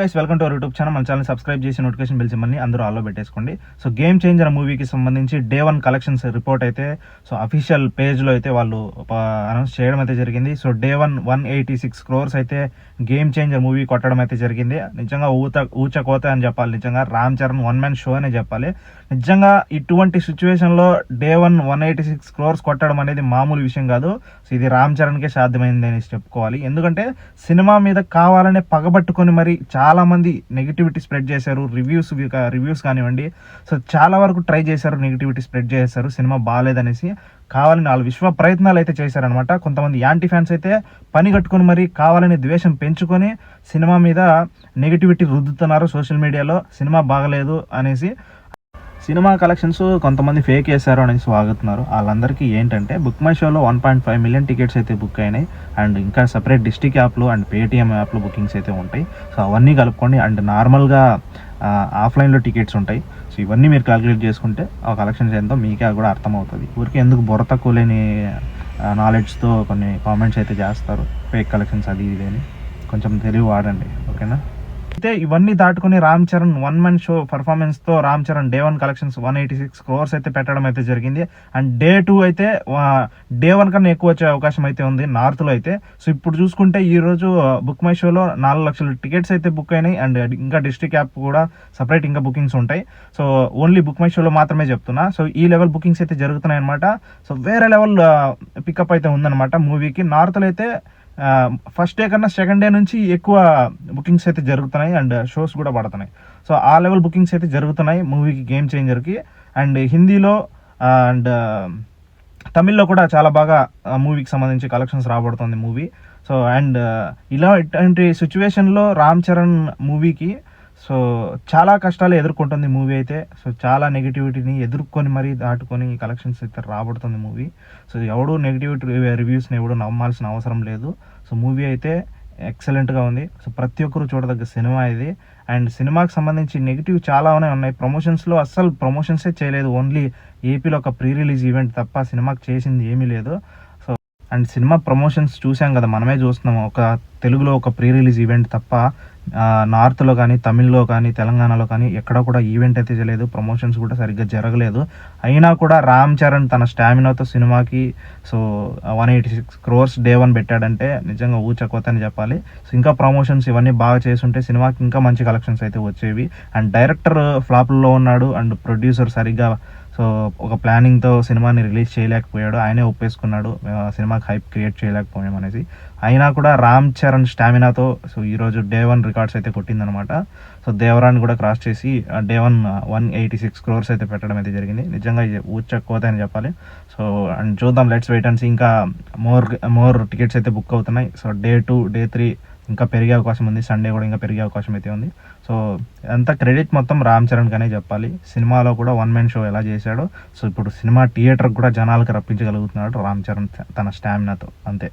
Guys welcome to our YouTube channel మన channel subscribe చేసి notification bells ఇమ్మని అందరూ ఆల్లో పెట్టేసుకోండి. సో గేమ్ చేంజర్ మూవీకి సంబంధించి డే వన్ కలెక్షన్స్ రిపోర్ట్ అయితే సో అఫీషియల్ పేజ్లో అయితే వాళ్ళు అనౌన్స్ చేయడం అయితే జరిగింది. So day one one eighty six crores అయితే గేమ్ చేంజర్ మూవీ కొట్టడం అయితే జరిగింది. నిజంగా ఊత ఊచ కోత అని చెప్పాలి. నిజంగా Ram Charan one man show అనే చెప్పాలి. నిజంగా ఇటువంటి సిచ్యువేషన్లో day one one eighty six crores కొట్టడం అనేది మామూలు విషయం కాదు. సో ఇది రామ్ చరణ్కే సాధ్యమైంది అనేసి చెప్పుకోవాలి. ఎందుకంటే సినిమా మీద కావాలనే పగబట్టుకొని మరి చాలా మంది నెగిటివిటీ స్ప్రెడ్ చేశారు. రివ్యూస్ రివ్యూస్ కానివ్వండి. సో చాలా వరకు ట్రై చేశారు నెగిటివిటీ స్ప్రెడ్ చేశారు. సినిమా బాగాలేదనేసి. కావాలని వాళ్ళు విశ్వ ప్రయత్నాలు అయితే చేశారనమాట కొంతమంది యాంటీ ఫ్యాన్స్ అయితే పని కట్టుకొని మరి కావాలని ద్వేషం పెంచుకొని సినిమా మీద నెగిటివిటీ రుద్దుతున్నారు సోషల్ మీడియాలో. సినిమా బాగలేదు అనేసి సినిమా కలెక్షన్స్ కొంతమంది ఫేక్ వేశారు అనేసి వాగుతున్నారు. వాళ్ళందరికీ ఏంటంటే బుక్ మై షోలో one point five million tickets అయితే బుక్ అయినాయి. అండ్ ఇంకా సపరేట్ డిస్టిక్ యాప్లు అండ్ పేటిఎం యాప్లో బుకింగ్స్ అయితే ఉంటాయి. సో అవన్నీ కలుపుకోండి అండ్ నార్మల్గా ఆఫ్లైన్లో టికెట్స్ ఉంటాయి. సో ఇవన్నీ మీరు క్యాలిక్యులేట్ చేసుకుంటే ఆ కలెక్షన్స్ ఎంతో మీకే కూడా అర్థమవుతుంది. ఊరికి ఎందుకు బుర్ర తక్కువ లేని నాలెడ్జ్తో కొన్ని కామెంట్స్ అయితే చేస్తారు. ఫేక్ కలెక్షన్స్ అది ఇది అని. కొంచెం తెలివి వాడండి. ఓకేనా? అయితే ఇవన్నీ దాటుకొని Ram Charan one man show పర్ఫార్మెన్స్తో Ram Charan day one collections one eighty six crores అయితే పెట్టడం అయితే జరిగింది. అండ్ డే టూ అయితే డే వన్ కన్నా ఎక్కువ వచ్చే అవకాశం అయితే ఉంది నార్త్లో అయితే. సో ఇప్పుడు చూసుకుంటే ఈ రోజు బుక్ మై షోలో నాలుగు లక్షల టికెట్స్ అయితే బుక్ అయినాయి. అండ్ ఇంకా డిస్ట్రిక్ట్ యాప్ కూడా సపరేట్ ఇంకా బుకింగ్స్ ఉంటాయి. సో ఓన్లీ బుక్ మై షోలో మాత్రమే చెప్తున్నా. సో ఈ లెవెల్ బుకింగ్స్ అయితే జరుగుతున్నాయి అనమాట సో వేరే లెవెల్ పికప్ అయితే ఉందన్నమాట మూవీకి నార్త్లో అయితే ఫస్ట్ డే కన్నా సెకండ్ డే నుంచి ఎక్కువ బుకింగ్స్ అయితే జరుగుతున్నాయి అండ్ షోస్ కూడా పడుతున్నాయి. సో ఆ లెవెల్ బుకింగ్స్ అయితే జరుగుతున్నాయి మూవీకి గేమ్ చేంజర్కి అండ్ హిందీలో అండ్ తమిళ్ళో కూడా చాలా బాగా మూవీకి సంబంధించి కలెక్షన్స్ రాబడుతుంది మూవీ సో అండ్ ఇలా ఇట్లాంటి సిచ్యువేషన్లో రామ్ చరణ్ మూవీకి సో చాలా కష్టాలు ఎదుర్కొంటుంది మూవీ అయితే. సో చాలా నెగిటివిటీని ఎదుర్కొని మరీ దాటుకొని కలెక్షన్స్ అయితే రాబడుతుంది మూవీ. సో ఎవడు నెగిటివిటీ రివ్యూస్ని ఎవడు నమ్మాల్సిన అవసరం లేదు. సో మూవీ అయితే ఎక్సలెంట్గా ఉంది. సో ప్రతి ఒక్కరు చూడదగ్గ సినిమా ఇది. అండ్ సినిమాకి సంబంధించి నెగిటివ్ చాలానే ఉన్నాయి ప్రమోషన్స్లో అస్సలు ప్రమోషన్సే చేయలేదు. ఓన్లీ ఏపీలో ఒక ప్రీ రిలీజ్ ఈవెంట్ తప్ప సినిమాకి చేసింది ఏమీ లేదు. అండ్ సినిమా ప్రమోషన్స్ చూసాం కదా మనమే చూస్తున్నాం. ఒక తెలుగులో ఒక ప్రీ రిలీజ్ ఈవెంట్ తప్ప నార్త్లో కానీ తమిళ్ళో కానీ తెలంగాణలో కానీ ఎక్కడ కూడా ఈవెంట్ అయితే చేయలేదు. ప్రమోషన్స్ కూడా సరిగ్గా జరగలేదు. అయినా కూడా రామ్ చరణ్ తన స్టామినాతో సినిమాకి so one eighty six crores day one పెట్టాడంటే నిజంగా ఊచకోత అని చెప్పాలి. సో ఇంకా ప్రమోషన్స్ ఇవన్నీ బాగా చేస్తుంటే సినిమాకి ఇంకా మంచి కలెక్షన్స్ అయితే వచ్చేవి. అండ్ డైరెక్టర్ ఫ్లాప్లో ఉన్నాడు అండ్ ప్రొడ్యూసర్ సరిగ్గా సో ఒక ప్లానింగ్తో సినిమాని రిలీజ్ చేయలేకపోయాడు. ఆయనే ఒప్పేసుకున్నాడు. సినిమాకి హైప్ క్రియేట్ చేయలేకపోయాం అనేసి. అయినా కూడా రామ్ చరణ్ స్టామినాతో సో ఈరోజు డే వన్ రికార్డ్స్ అయితే కొట్టిందనమాట సో దేవరాన్ కూడా క్రాస్ చేసి day one one eighty six crores అయితే పెట్టడం అయితే జరిగింది. నిజంగా ఊచకపోతే అని చెప్పాలి. సో అండ్ చూద్దాం. లెట్స్ వెయిట్ అండ్ ఇంకా మోర్ మోర్ టికెట్స్ అయితే బుక్ అవుతున్నాయి. So day two day three ఇంకా పెరిగే అవకాశం ఉంది. సండే కూడా ఇంకా పెరిగే అవకాశం అయితే ఉంది. సో అంత క్రెడిట్ మొత్తం రామ్ చరణ్ చెప్పాలి. సినిమాలో కూడా వన్ మ్యాన్ షో ఎలా చేశాడో సో ఇప్పుడు సినిమా థియేటర్ కూడా జనాలకు రప్పించగలుగుతున్నాడు రామ్ చరణ్ తన స్టామినాతో అంతే.